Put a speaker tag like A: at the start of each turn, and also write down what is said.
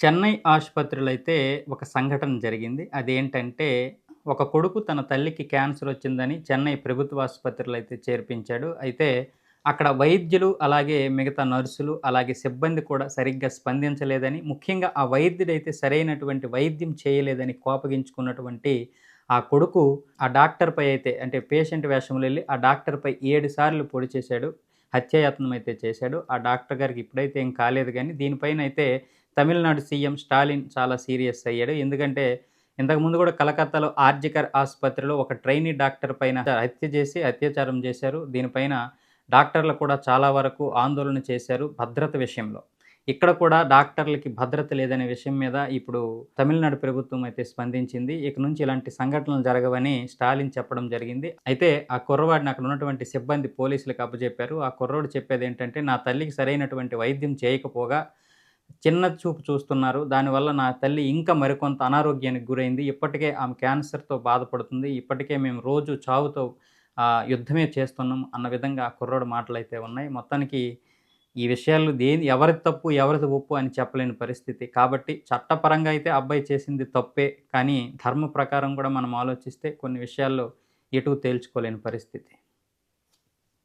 A: చెన్నై ఆసుపత్రిలో అయితే ఒక సంఘటన జరిగింది. అదేంటంటే ఒక కొడుకు తన తల్లికి క్యాన్సర్ వచ్చిందని చెన్నై ప్రభుత్వ ఆసుపత్రిలో అయితే చేర్పించాడు. అయితే అక్కడ వైద్యులు అలాగే మిగతా నర్సులు అలాగే సిబ్బంది కూడా సరిగ్గా స్పందించలేదని ముఖ్యంగా ఆ వైద్యుడైతే సరైనటువంటి వైద్యం చేయలేదని కోపగించుకున్నటువంటి ఆ కొడుకు ఆ డాక్టర్పై అయితే అంటే పేషెంట్ వేషంలో వెళ్ళి ఆ డాక్టర్పై ఏడు సార్లు పొడి చేశాడు హత్యాయత్నం అయితే చేశాడు. ఆ డాక్టర్ గారికి ఇప్పుడైతే ఏం కాలేదు కానీ దీనిపైన అయితే తమిళనాడు సీఎం స్టాలిన్ చాలా సీరియస్ అయ్యాడు. ఎందుకంటే ఇంతకుముందు కూడా కలకత్తాలో ఆర్జికర్ ఆసుపత్రిలో ఒక ట్రైనీ డాక్టర్ పైన హత్య చేసి అత్యాచారం చేశారు. దీనిపైన డాక్టర్లు కూడా చాలా వరకు ఆందోళన చేశారు భద్రత విషయంలో. ఇక్కడ కూడా డాక్టర్లకి భద్రత లేదనే విషయం మీద ఇప్పుడు తమిళనాడు ప్రభుత్వం అయితే స్పందించింది. ఇక నుంచి ఇలాంటి సంఘటనలు జరగవని స్టాలిన్ చెప్పడం జరిగింది. అయితే ఆ కుర్రవాడిని అక్కడ ఉన్నటువంటి సిబ్బంది పోలీసులకు అప్పచెప్పారు. ఆ కుర్రవాడు చెప్పేది ఏంటంటే నా తల్లికి సరైనటువంటి వైద్యం చేయకపోగా చిన్న చూపు చూస్తున్నారు. దానివల్ల నా తల్లి ఇంకా మరికొంత అనారోగ్యానికి గురైంది. ఇప్పటికే ఆమె క్యాన్సర్తో బాధపడుతుంది. ఇప్పటికే మేము రోజు చావుతో యుద్ధమే చేస్తున్నాం అన్న విధంగా కుర్రోడు మాటలు అయితే ఉన్నాయి. మొత్తానికి ఈ విషయాలు దేని ఎవరి తప్పు ఎవరిది ఒప్పు అని చెప్పలేని పరిస్థితి. కాబట్టి చట్టపరంగా అయితే అబ్బాయి చేసింది తప్పే. కానీ ధర్మ ప్రకారం కూడా మనం ఆలోచిస్తే కొన్ని విషయాల్లో ఎటు తేల్చుకోలేని పరిస్థితి.